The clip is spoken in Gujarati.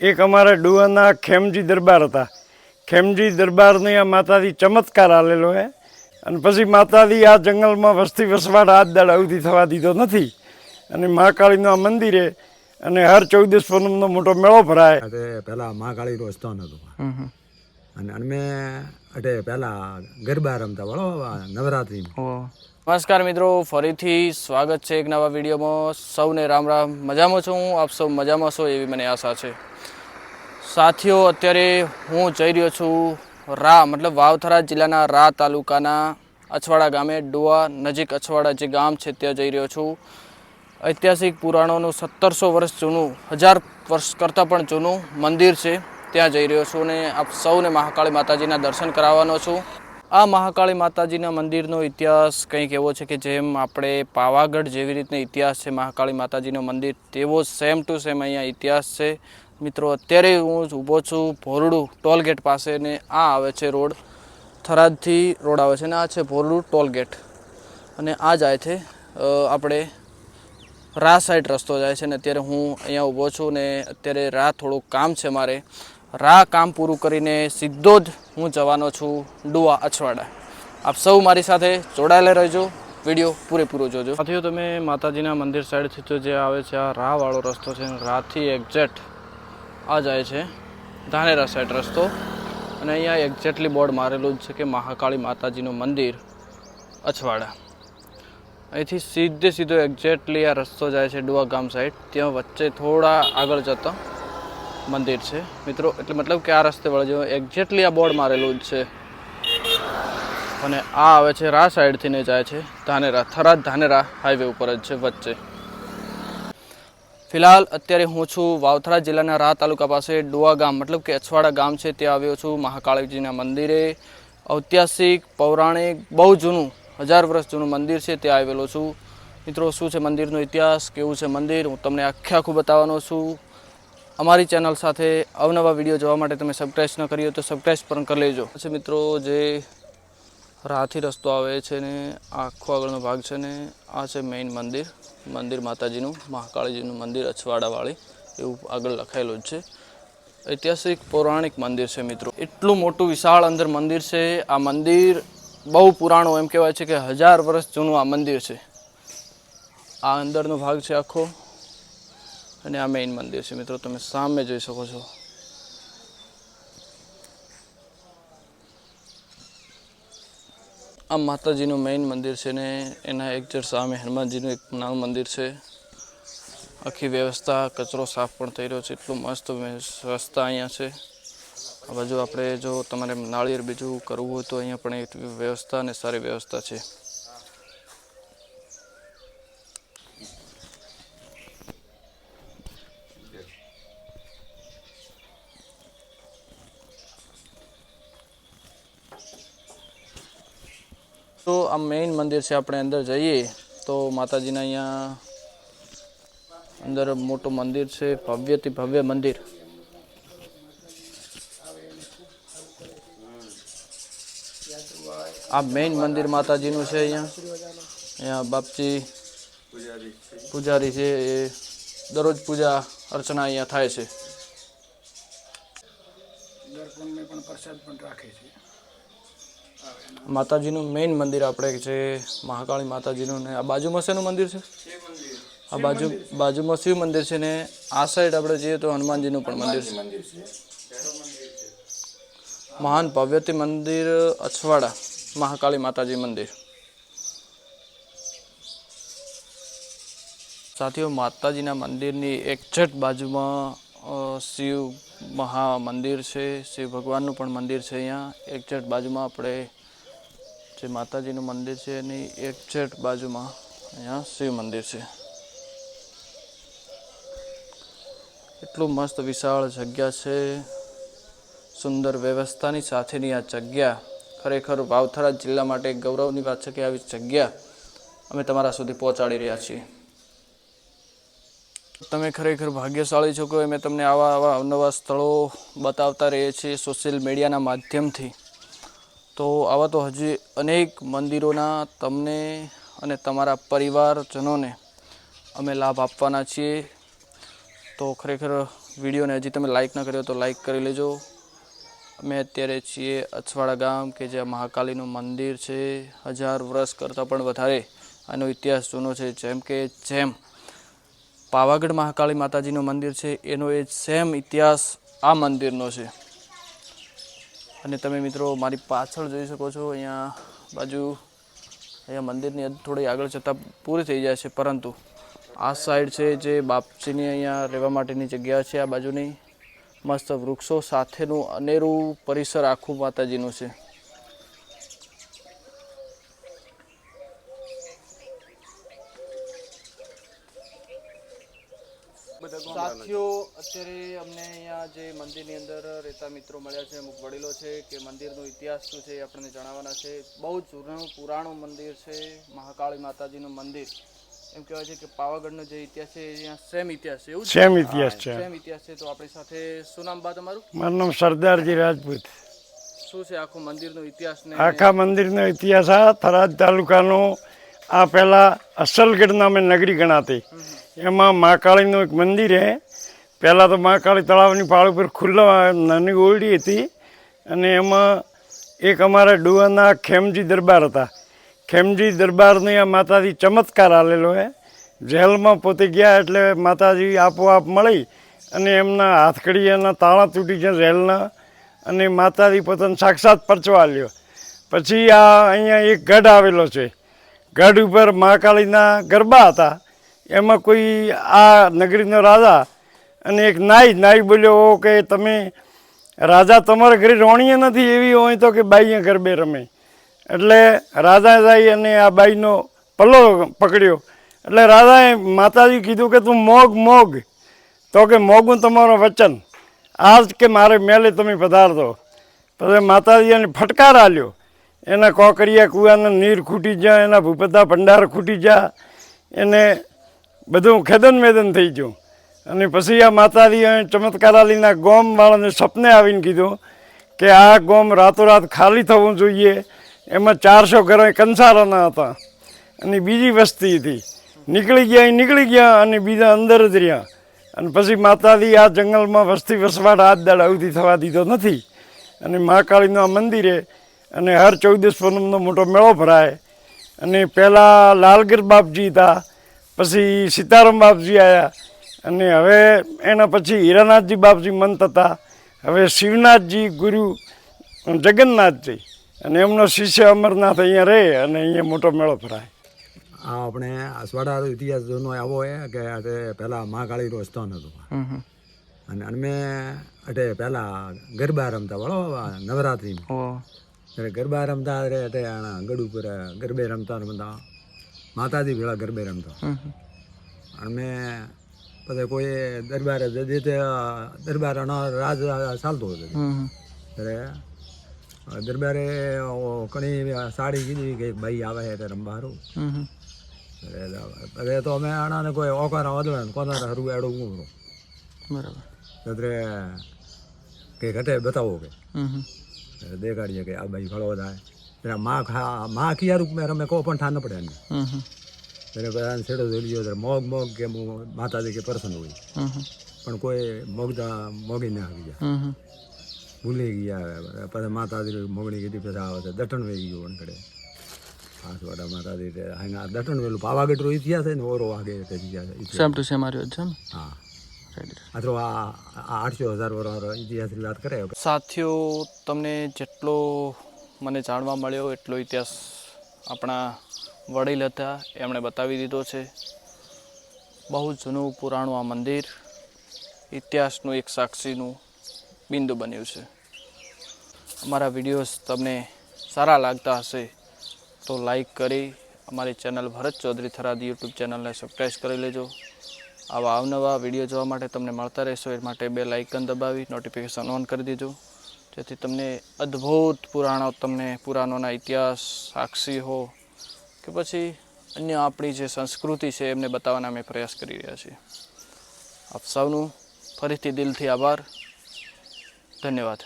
એક અમારા ડુવાના ખેમજી દરબાર હતા. ખેમજી દરબારની આ માતાજી ચમત્કાર આલેલો હે. અને પછી માતાજી આ જંગલમાં વસ્તી વસવાટ હાથ દાડ અવધિ થવા દીધો નથી. અને મહાકાળીનું આ મંદિરે અને હર ચૌદસ પૂનમનો મોટો મેળો ભરાય. પહેલાં પહેલા મહાકાળીનું સ્થાન હતું. અને અમે અટે પહેલા ગરબા રમતા વાળો નવરાત્રિમાં. નમસ્કાર મિત્રો, ફરીથી સ્વાગત છે એક નવા વિડીયોમાં. સૌને રામ રામ. મજામાં છું હું? આપ સૌ મજામાં છો એવી મને આશા છે. સાથીઓ, અત્યારે હું જઈ રહ્યો છું રા, મતલબ વાવથરા જિલ્લાના રા તાલુકાના અછવાડા ગામે, ડોવા નજીક અછવાડા જે ગામ છે ત્યાં જઈ રહ્યો છું. ઐતિહાસિક પુરાણોનું સત્તરસો વર્ષ જૂનું, હજાર વર્ષ કરતાં પણ જૂનું મંદિર છે. ત્યાં જઈ રહ્યો છું અને આપ સૌને મહાકાળી માતાજીના દર્શન કરાવવાનો છું. આ મહાકાળી માતાજીના મંદિરનો ઇતિહાસ કંઈક એવો છે કે જેમ આપણે પાવાગઢ જેવી રીતનો ઇતિહાસ છે મહાકાળી માતાજીનો મંદિર, તેવો સેમ ટુ સેમ અહીંયા ઇતિહાસ છે. મિત્રો, અત્યારે હું ઊભો છું ભોરડું ટોલગેટ પાસે ને આ આવે છે રોડ. થરાદથી રોડ આવે છે ને આ છે ભોરડું ટોલગેટ અને આ જાય છે આપણે રા સાઈડ રસ્તો જાય છે ને અત્યારે હું અહીંયા ઊભો છું ને અત્યારે રા થોડુંક કામ છે મારે. રા કામ પૂરું કરીને સીધો જ હું જવાનો છું ડુઆ અછવાડા. આપ સૌ મારી સાથે જોડાયેલા રહેજો. વીડિયો પૂરેપૂરો જોજો. સાથીઓ, તમે માતાજીના મંદિર સાઈડથી તો જે આવે છે, આ રાહવાળો રસ્તો છે રાહથી એક્ઝેક્ટ આ જાય છે ધાનેરા સાઈડ રસ્તો. અને અહીંયા એક્ઝેક્ટલી બોર્ડ મારેલું જ છે કે મહાકાળી માતાજીનું મંદિર અછવાડા. અહીંથી સીધે સીધો એક્ઝેક્ટલી આ રસ્તો જાય છે ડુવા ગામ સાઈડ ત્યાં વચ્ચે થોડા આગળ જતા મંદિર છે. મિત્રો, એટલે મતલબ કે આ રસ્તે વળજો એક્ઝેક્ટલી આ બોર્ડ મારેલું જ છે. અને આ આવે છે રા સાઈડથી ને જાય છે. ધાનેરા, થરાદ ધાનેરા હાઈવે ઉપર જ છે, વચ્ચે. ફિલહાલ અત્યારે હું છું વાવથરા જિલ્લાના રા તાલુકા પાસે ડુઆ ગામ. મતલબ કે અછવાડા ગામ છે, ત્યાં આવ્યો છું મહાકાળીજીના મંદિરે. ઐતિહાસિક, પૌરાણિક, બહુ જૂનું, હજાર વર્ષ જૂનું મંદિર છે, ત્યાં આવેલો છું. મિત્રો, શું છે મંદિરનો ઇતિહાસ? કેવું છે મંદિર? હું તમને આખે આખું બતાવવાનો છું. અમારી ચેનલ સાથે અવનવા વીડિયો જોવા માટે તમે સબસ્ક્રાઈબ ન કરી તો સબસ્ક્રાઈબ પણ કરી લેજો. પછી મિત્રો જે રાથી રસ્તો આવે છે ને, આખો આગળનો ભાગ છે ને, આ છે મેઇન મંદિર. મંદિર માતાજીનું, મહાકાળીજીનું મંદિર, અછવાડાવાળી, એવું આગળ લખાયેલું જ છે. ઐતિહાસિક, પૌરાણિક મંદિર છે મિત્રો. એટલું મોટું વિશાળ અંદર મંદિર છે. આ મંદિર બહુ પુરાણું એમ કહેવાય છે કે હજાર વર્ષ જૂનું આ મંદિર છે. આ અંદરનો ભાગ છે આખો. અને આ મેઇન મંદિર છે. મિત્રો, તમે સામે જોઈ શકો છો. આ માતાજીનું મેઇન મંદિર છે ને એના એક જર સામે હનુમાનજીનું એક નાનું મંદિર છે. આખી વ્યવસ્થા, કચરો સાફ પણ થઈ રહ્યો છે. એટલું મસ્ત વ્યવસ્થા અહીંયા છે. આ બાજુ આપણે જો તમારે નાળિયેર બીજું કરવું હોય તો અહીંયા પણ વ્યવસ્થા અને સારી વ્યવસ્થા છે. તો આ મેઇન મંદિર છે આપણે અંદર જઈએ તો માતાજીના અહીંયા અંદર મોટું મંદિર છે ભવ્યથી ભવ્ય મંદિર આ મેઇન મંદિર માતાજીનું છે અહીંયા અહીંયા બાપજી પૂજારી છે એ દરરોજ પૂજા અર્ચના અહીંયા થાય છે માતાજીનું મેઇન મંદિર આપણે છે મહાકાળી માતાજીનું ને આ બાજુમાં શેનું મંદિર છે? આ બાજુ બાજુમાં શિવ મંદિર છે ને આ સાઈડ આપણે જઈએ તો હનુમાનજીનું પણ મંદિર છે. મહાન ભવ્યતી મંદિર અછવાડા મહાકાળી માતાજી મંદિર. સાથીઓ માતાજીના મંદિરની એક્ઝેક્ટ બાજુમાં શિવ મહા મંદિર છે. શિવ ભગવાનનું પણ મંદિર છે અહીંયા. એક્ઝેક્ટ બાજુમાં આપણે જે માતાજીનું મંદિર છે, એની એક્ઝેક્ટ બાજુમાં અહીંયા શિવ મંદિર છે. એટલું મસ્ત વિશાળ જગ્યા છે. સુંદર વ્યવસ્થાની સાથેની આ જગ્યા ખરેખર વાવથરા જિલ્લા માટે ગૌરવની વાત છે કે આવી જગ્યા અમે તમારા સુધી પહોંચાડી રહ્યા છીએ. તમે ખરેખર ભાગ્યશાળી છો કે અમે તમને આવા આવા અવનવા સ્થળો બતાવતા રહીએ છીએ સોશિયલ મીડિયાના માધ્યમથી. તો આવા તો હજી અનેક મંદિરોના તમને અને તમારા પરિવારજનોને અમે લાભ આપવાના છીએ. તો ખરેખર વિડીયોને હજી તમે લાઈક ન કર્યો તો લાઈક કરી લેજો. અમે અત્યારે છીએ અછવાડા ગામ કે જ્યાં મહાકાલીનું મંદિર છે. હજાર વર્ષ કરતાં પણ વધારે આનો ઇતિહાસ જૂનો છે. જેમ કે જેમ પાવાગઢ મહાકાળી માતાજીનું મંદિર છે, એનો એ સેમ ઇતિહાસ આ મંદિરનો છે. અને તમે મિત્રો મારી પાછળ જોઈ શકો છો, અહીંયા બાજુ, અહીંયા મંદિરની થોડી આગળ જતાં પૂરી થઈ જાય છે, પરંતુ આ સાઈડ છે જે બાપજીની અહીંયા રહેવા માટેની જગ્યા છે, આ બાજુની મસ્ત વૃક્ષો સાથેનું અનેરું પરિસર આખું માતાજીનું છે. સાથીઓ અત્યારે અમને અહીંયા જે મંદિરની અંદર રહેતા મિત્રો મળ્યા છે અમુક વડીલો છે કે મંદિરનો ઇતિહાસ શું છે એ આપણને જણાવવાના છે. બહુ જૂનું પુરાણું મંદિર છે મહાકાળી માતાજીનું મંદિર. એમ કહેવાય છે કે પાવાગઢનો જે ઇતિહાસ છે અહીંયા સેમ ઇતિહાસ છે. એવું સેમ ઇતિહાસ છે. સેમ ઇતિહાસ છે. તો આપણી સાથે શું નામ બા તમારું? મારું નામ સરદારજી રાજપૂત. શું છે આખો મંદિરનો ઇતિહાસ ને? આખા મંદિરનો ઇતિહાસ આ થરાદ તાલુકાનો આ પહેલાં અસલગઢ નામે નગરી ગણાતી. એમાં મહાકાળીનું એક મંદિર છે પહેલાં તો મહાકાળી તળાવની પાળ ઉપર ખુલ્લા નાની ઓરડી હતી અને એમાં એક અમારા ડુવાના ખેમજી દરબાર હતા. ખેમજી દરબારને આ માતાજી ચમત્કાર આલેલો હે. જેલમાં પોતે ગયા એટલે માતાજી આપોઆપ મળી અને એમના હાથકડીયાના તાળા તૂટી ગયા જેલના અને માતાજી પોતાને સાક્ષાત પરચવા લ્યો પછી આ અહીંયા એક ગઢ આવેલો છે. ગઢ ઉપર મહાકાળીના ગરબા હતા. એમાં કોઈ આ નગરીનો રાજા અને એક નાઈ નાઈ બોલ્યો કે તમે રાજા તમારા ઘરે રોણીએ નથી એવી હોય તો કે બાઈએ ગરબે રમે. એટલે રાજા જાય અને આ બાઈનો પલ્લો પકડ્યો. એટલે રાજાએ માતાજી કીધું કે, તું મોગ મોગ. તો કે, મોગું તમારો વચન. આજ કે મારે મેલે તમે પધારતો. પછી માતાજી એને ફટકાર આલ્યો. એના કોકરિયા કૂવાના નીર ખૂટી જા એના ભૂપતા ભંડાર ખૂટી જ્યાં, એને બધું ખેદન મેદન થઈ ગયું. અને પછી આ માતાજી ચમત્કારાલીના ગોમવાળાને સપને આવીને કીધું કે આ ગોમ રાતોરાત ખાલી થવું જોઈએ. એમાં ચારસો ઘરો કંસારાના હતા. અને બીજી વસ્તી હતી. નીકળી ગયા એ નીકળી ગયા અને બીજા અંદર જ રહ્યા. અને પછી માતાજી આ જંગલમાં વસ્તી વસવાટ હાથ દાડ અવધિ થવા દીધો નથી. અને મહાકાળીનું આ મંદિરે અને હર ચૌદસ પૂનમનો મોટો મેળો ભરાય. અને પહેલાં લાલગીર બાપજી હતા. પછી સીતારામ બાપજી આવ્યા અને હવે એના પછી હીરાનાથજી બાપજી મંત હતા. હવે શિવનાથજી ગુરુ જગન્નાથજી. અને એમનો શિષ્ય અમરનાથ અહીંયા રહે અને અહીંયા મોટો મેળો ભરાય. આ આપણે આસવાડા ઇતિહાસ જૂનો આવો એ કે અટે પહેલાં મહાકાળી સ્થાન હતું. અને અમે અટે પહેલાં ગરબા રમતા વાળો નવરાત્રિમાં. ઓ. ત્યારે ગરબા રમતા રે અટે ગઢ ઉપર ગરબે રમતા રમતા માતાજી ભેળા ગરબે રમતા. અને મેં પછી કોઈ દરબારે જે રીતે દરબારનો રાજ ચાલતો હતો. ત્યારે દરબારે ઘણી સાડી કીધી કે ભાઈ આવે છે એટલે રમવા હારું હમ હમ. એટલે તો અમે આણાને કોઈ ઓકારા વધવે કોના હરું એડું હું બરાબર. એટલે કે ઘટે બતાવો કે. દેખાડીએ કે આ ભાઈ ઘણો થાય. માં ખા માં ખિયારું મેં રમે કહો પણ ઠા ન પડે એને એટલે બધાને છેડો જોઈ લીધો મોગ મોગ કે હું માતાજી કે પર્સન હોય. પણ કોઈ મોગતા મોગી ના આવી ગયા. ભૂલી ગયા પછી માતાજી મોગણી કીધી પછી આવે છે દટણ વહી ગયું વણકડે આસવાડા માતાજી તે અહીંયા દટણ વેલું પાવાગઢનો ઇતિહાસ છે ને ઓરો વાગે તે ઇતિહાસ ઇતિહાસ. સેમ ટુ સેમ આર્યો છે હા. અથવા આઠસો હજાર વર્ષ ઇતિહાસની વાત કરે સાથીઓ તમને જેટલો મને જાણવા મળ્યો એટલો ઇતિહાસ આપણા વડીલ હતા, એમણે બતાવી દીધો છે. બહુ જૂનું પુરાણું આ મંદિર, ઇતિહાસનું એક સાક્ષીનું બિંદુ બન્યું છે. અમારા વિડીયોઝ તમને સારા લાગતા હશે તો લાઈક કરી અમારી ચેનલ ભરત ચૌધરી થરાદ યુટ્યુબ ચેનલને સબસ્ક્રાઈબ કરી લેજો. આવા અવનવા વીડિયો જોવા માટે તમને મળતા રહેશો, એ માટે બે લાઇકન દબાવી, નોટિફિકેશન ઓન કરી દીજો. જેથી તમને અદ્ભુત પુરાણો, તમને પુરાણોના ઇતિહાસ સાક્ષી હો કે પછી અન્ય આપણી જે સંસ્કૃતિ છે એમને બતાવવાના અમે પ્રયાસ કરી રહ્યા છીએ. આપ સૌનું ફરીથી દિલથી આભાર. ધન્યવાદ.